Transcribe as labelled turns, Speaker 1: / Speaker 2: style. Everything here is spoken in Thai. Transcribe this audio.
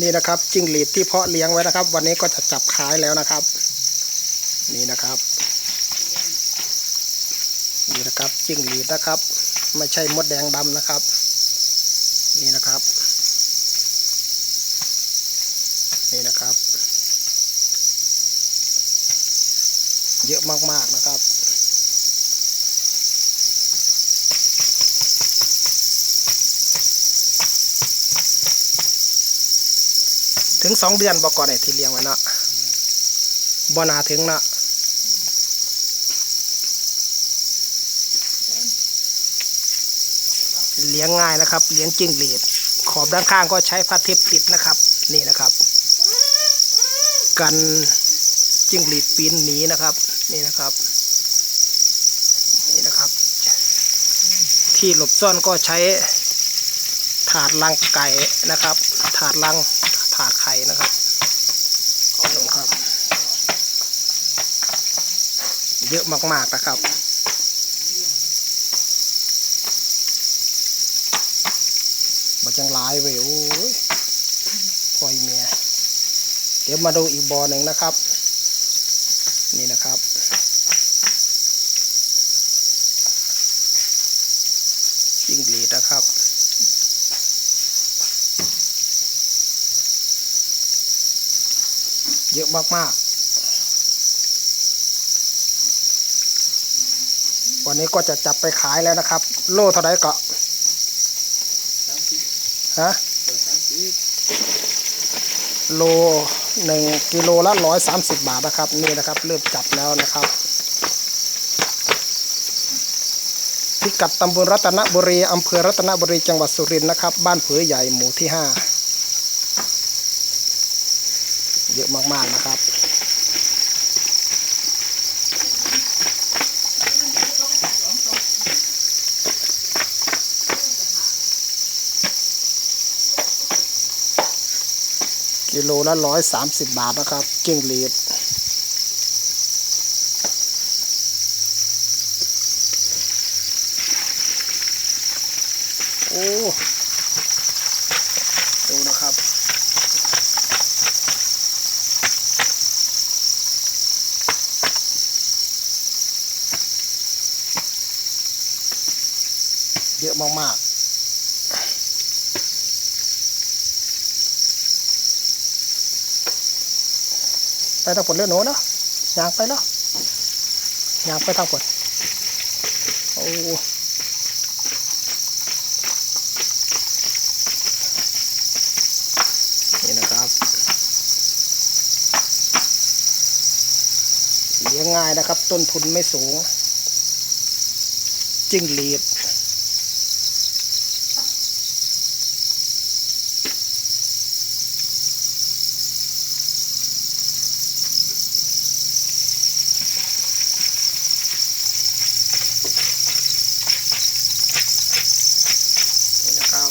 Speaker 1: นี่นะครับจิ้งหรีดที่เพาะเลี้ยงไว้นะครับ วันนี้ก็จะจับขายแล้วนะครับ นี่นะครับ นี่นะครับจิ้งหรีดนะครับ ไม่ใช่มดแดงดำนะครับ นี่นะครับ นี่นะครับ เยอะมากๆนะครับ งสองเดือนบอกก่อนไอ้ที่เลี้ยงไว้เนาะบ่นาถึงเนาะเลี้ยงง่ายนะครับ เลี้ยงจิ้งหรีด ขอบด้านข้างก็ใช้ผ้าเทปปิดนะครับ นี่นะครับ กันจิ้งหรีดปีนหนีนะครับ นี่นะครับ นี่นะครับ ที่หลบซ่อนก็ใช้ถาดลังไก่นะครับ ถาดลัง ถาไข่นะครับครับ เยอะมากๆนะครับมาจังหลายเว้ยโอ้ยพอยเมียเดี๋ยวมาดูอีกบอหนึ่งนะครับ นี่นะครับจิ้งหรีดนะครับ เยอะมากๆ วันนี้ก็จะจับไปขายแล้วนะครับ โลเท่าไหรก็ฮะโลหนึ่งกิโลละร้อยสามสิบบาทนะครับ นี่นะครับ เริ่มจับแล้วนะครับ พิกัดตำบลรัตนบุรีอำเภอรัตนบุรีจังหวัดสุรินทร์นะครับ บ้านเผือใหญ่หมู่ที่ห้า เยอะมากๆนะครับ กิโลละร้อยสามสิบบาทนะครับจิ้งหรีดโอ้ ดูนะครับ เยอะมากๆ ไปทางฝนเรื่องโน้นเนาะยางไปเนาะยางไปทางฝนโอ้นี่นะครับเลี้ยงง่ายนะครับ ต้นทุนไม่สูง จิ้งหรีด นี่นะครับ